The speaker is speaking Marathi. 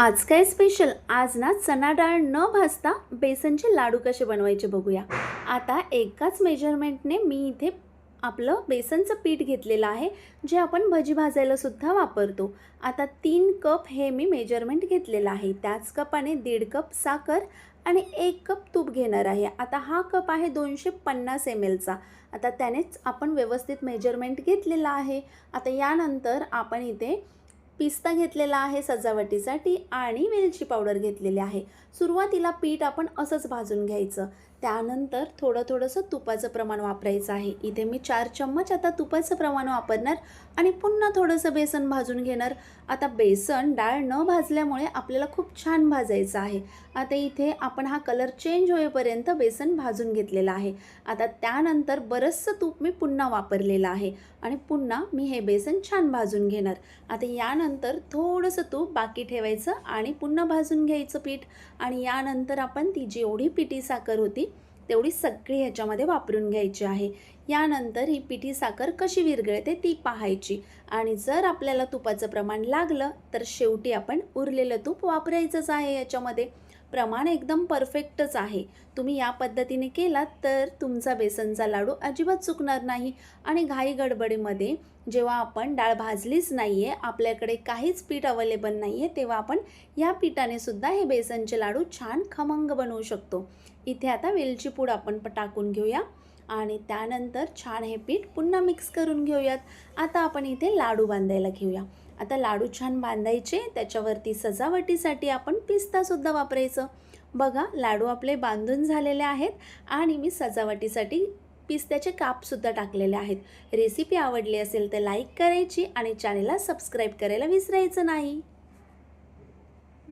आज काय स्पेशल आज ना चणा डाळ न भाजता बेसनचे लाडू कसे बनवायचे बघूया. आता एकाच मेजरमेंटने मी इथे आपलं बेसनचं पीठ घेतलेलं आहे जे आपण भजी भाजायला सुद्धा वापरतो. आता तीन कप हे मी मेजरमेंट घेतलेलं आहे. त्याच कपाने दीड कप साखर आणि एक कप तूप घेणार आहे. आता हा कप आहे दोनशे पन्नास एम एलचा आता त्यानेच आपण व्यवस्थित मेजरमेंट घेतलेला आहे. आता यानंतर आपण इथे पिस्ता घेतलेला आहे सजावटीसाठी आणि वेलची पावडर घेतलेली आहे. सुरुवातीला पीठ आपण असंच भाजून घ्यायचं. त्यानंतर थोडं थोडंसं तुपाचं प्रमाण वापरायचं आहे. इथे मी चार चम्मच आता तुपाचं प्रमाण वापरणार आणि पुन्हा थोडंसं बेसन भाजून घेणार. आता बेसन डाळ न भाजल्यामुळे आपल्याला खूप छान भाजायचं आहे. आता इथे आपण हा कलर चेंज होईपर्यंत बेसन भाजून घेतलेलं आहे. आता त्यानंतर बरंचसं तूप मी पुन्हा वापरलेलं आहे आणि पुन्हा मी हे बेसन छान भाजून घेणार. आता यानंतर थोडंसं तूप बाकी ठेवायचं आणि पुन्हा भाजून घ्यायचं पीठ. आणि यानंतर आपण ती जेवढी पिठी साखर होती तेवढी सगळी ह्याच्यामध्ये वापरून घ्यायची आहे. यानंतर ही पिठी साखर कशी विरघळते ती पाहायची. आणि जर आपल्याला तुपाचं प्रमाण लागलं तर शेवटी आपण उरलेलं तूप वापरायचंच आहे याच्यामध्ये. प्रमाण एकदम परफेक्टच आहे. तुम्ही या पद्धतीने केलात तर तुमचा बेसनचा लाडू अजिबात चुकणार नाही. आणि घाई गडबडीमध्ये जेव्हा आपण डाळ भाजलीच नाही आहे आपल्याकडे काहीच पीठ अवेलेबल नाही आहे तेव्हा आपण या पिठाने सुद्धा हे बेसनचे लाडू छान खमंग बनवू शकतो. इथे आता वेलची पूड आपण टाकून घेऊया आणि त्यानंतर छान हे पीठ पुन्हा मिक्स करून घेऊयात. आता आपण इथे लाडू बांधायला घेऊया. आता लाडू छान बांधायचे त्याच्यावरती सजावटीसाठी आपण पिस्तासुद्धा वापरायचं. बघा लाडू आपले बांधून झालेले आहेत आणि मी सजावटीसाठी पिस्त्याचे कापसुद्धा टाकलेले आहेत. रेसिपी आवडली असेल तर लाईक करायची आणि चॅनेलला सबस्क्राईब करायला विसरायचं नाही.